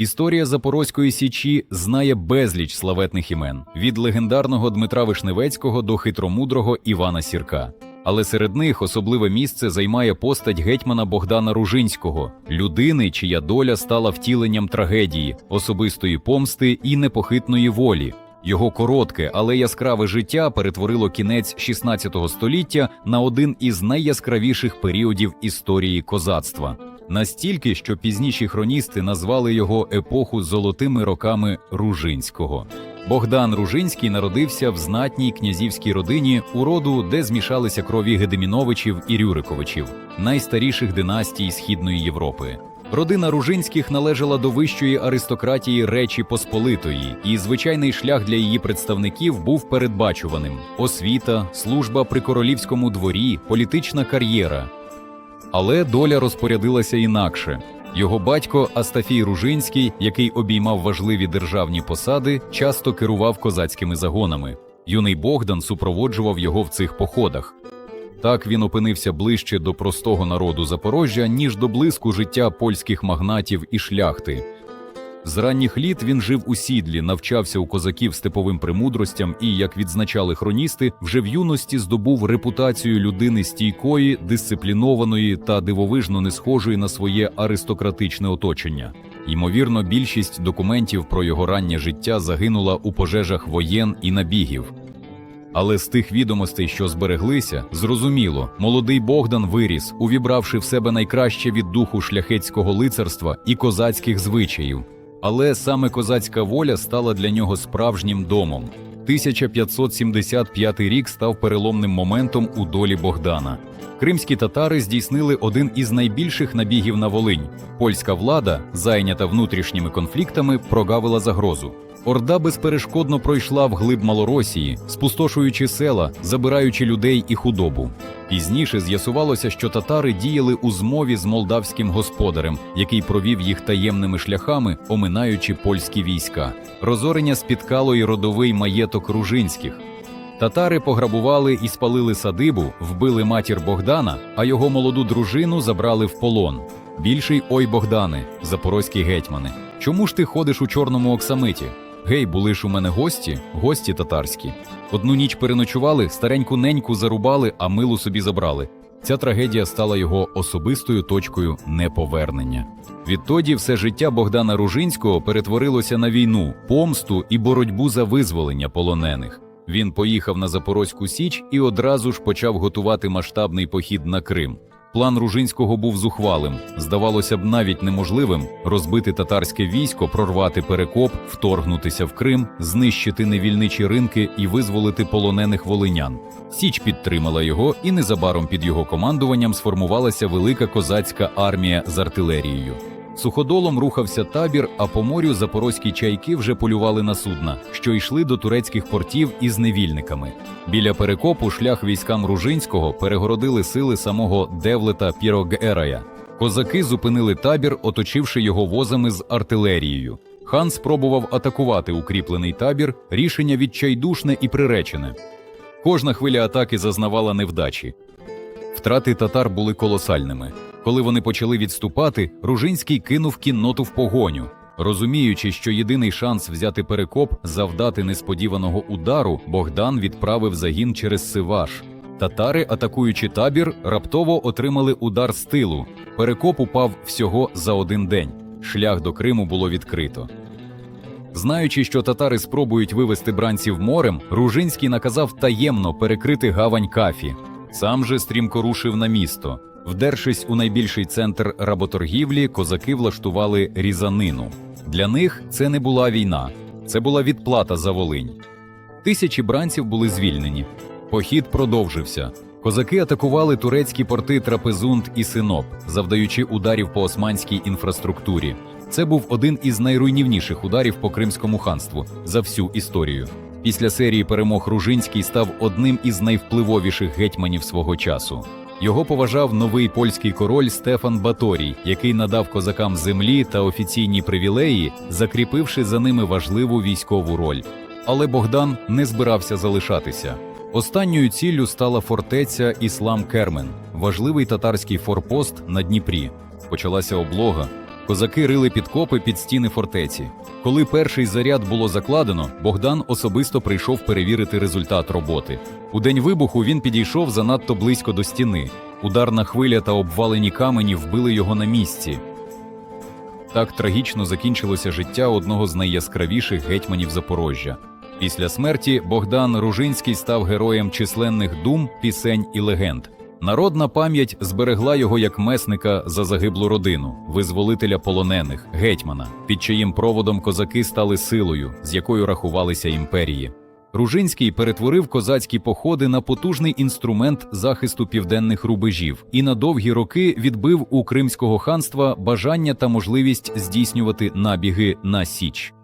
Історія Запорозької січі знає безліч славетних імен від легендарного Дмитра Вишневецького до хитромудрого Івана Сірка. Але серед них особливе місце займає постать гетьмана Богдана Ружинського, людини, чия доля стала втіленням трагедії, особистої помсти і непохитної волі. Його коротке, але яскраве життя перетворило кінець 16 століття на один із найяскравіших періодів історії козацтва. Настільки, що пізніші хроністи назвали його епоху золотими роками Ружинського. Богдан Ружинський народився в знатній князівській родині у роду, де змішалися крові Гедеміновичів і Рюриковичів, найстаріших династій Східної Європи. Родина Ружинських належала до вищої аристократії Речі Посполитої, і звичайний шлях для її представників був передбачуваним: освіта, служба при королівському дворі, політична кар'єра. Але доля розпорядилася інакше. Його батько Астафій Ружинський, який обіймав важливі державні посади, часто керував козацькими загонами. Юний Богдан супроводжував його в цих походах. Так він опинився ближче до простого народу Запорожжя, ніж до блиску життя польських магнатів і шляхти. З ранніх літ він жив у сідлі, навчався у козаків степовим премудростям і, як відзначали хроністи, вже в юності здобув репутацію людини стійкої, дисциплінованої та дивовижно не схожої на своє аристократичне оточення. Ймовірно, більшість документів про його раннє життя загинула у пожежах воєн і набігів. Але з тих відомостей, що збереглися, зрозуміло, молодий Богдан виріс, увібравши в себе найкраще від духу шляхетського лицарства і козацьких звичаїв. Але саме козацька воля стала для нього справжнім домом. 1575 рік став переломним моментом у долі Богдана. Кримські татари здійснили один із найбільших набігів на Волинь. Польська влада, зайнята внутрішніми конфліктами, прогавила загрозу. Орда безперешкодно пройшла вглиб Малоросії, спустошуючи села, забираючи людей і худобу. Пізніше з'ясувалося, що татари діяли у змові з молдавським господарем, який провів їх таємними шляхами, оминаючи польські війська. Розорення спіткало й родовий маєток Ружинських. Татари пограбували і спалили садибу, вбили матір Богдана, а його молоду дружину забрали в полон. Більший ой Богдане, запорозькі гетьмани. Чому ж ти ходиш у чорному оксамиті? Гей, були ж у мене гості, гості татарські. Одну ніч переночували, стареньку неньку зарубали, а милу собі забрали. Ця трагедія стала його особистою точкою неповернення. Відтоді все життя Богдана Ружинського перетворилося на війну, помсту і боротьбу за визволення полонених. Він поїхав на Запорозьку Січ і одразу ж почав готувати масштабний похід на Крим. План Ружинського був зухвалим. Здавалося б, навіть неможливим розбити татарське військо, прорвати перекоп, вторгнутися в Крим, знищити невільничі ринки і визволити полонених волинян. Січ підтримала його, і незабаром під його командуванням сформувалася велика козацька армія з артилерією. Суходолом рухався табір, а по морю запорозькі чайки вже полювали на судна, що йшли до турецьких портів із невільниками. Біля перекопу шлях військам Ружинського перегородили сили самого Девлета Пірогерая. Козаки зупинили табір, оточивши його возами з артилерією. Хан спробував атакувати укріплений табір, рішення відчайдушне і приречене. Кожна хвиля атаки зазнавала невдачі. Втрати татар були колосальними. Коли вони почали відступати, Ружинський кинув кінноту в погоню. Розуміючи, що єдиний шанс взяти перекоп, завдати несподіваного удару, Богдан відправив загін через Сиваш. Татари, атакуючи табір, раптово отримали удар з тилу. Перекоп упав всього за один день. Шлях до Криму було відкрито. Знаючи, що татари спробують вивести бранців морем, Ружинський наказав таємно перекрити гавань Кафі. Сам же стрімко рушив на місто. Вдершись у найбільший центр работоргівлі, козаки влаштували різанину. Для них це не була війна, це була відплата за Волинь. Тисячі бранців були звільнені. Похід продовжився. Козаки атакували турецькі порти Трапезунд і Синоп, завдаючи ударів по османській інфраструктурі. Це був один із найруйнівніших ударів по Кримському ханству за всю історію. Після серії перемог Ружинський став одним із найвпливовіших гетьманів свого часу. Його поважав новий польський король Стефан Баторій, який надав козакам землі та офіційні привілеї, закріпивши за ними важливу військову роль. Але Богдан не збирався залишатися. Останньою ціллю стала фортеця Іслам Кермен, важливий татарський форпост на Дніпрі. Почалася облога. Козаки рили підкопи під стіни фортеці. Коли перший заряд було закладено, Богдан особисто прийшов перевірити результат роботи. У день вибуху він підійшов занадто близько до стіни. Ударна хвиля та обвалені камені вбили його на місці. Так трагічно закінчилося життя одного з найяскравіших гетьманів Запорожжя. Після смерті Богдан Ружинський став героєм численних дум, пісень і легенд. Народна пам'ять зберегла його як месника за загиблу родину, визволителя полонених, гетьмана, під чиїм проводом козаки стали силою, з якою рахувалися імперії. Ружинський перетворив козацькі походи на потужний інструмент захисту південних рубежів і на довгі роки відбив у Кримського ханства бажання та можливість здійснювати набіги на Січ.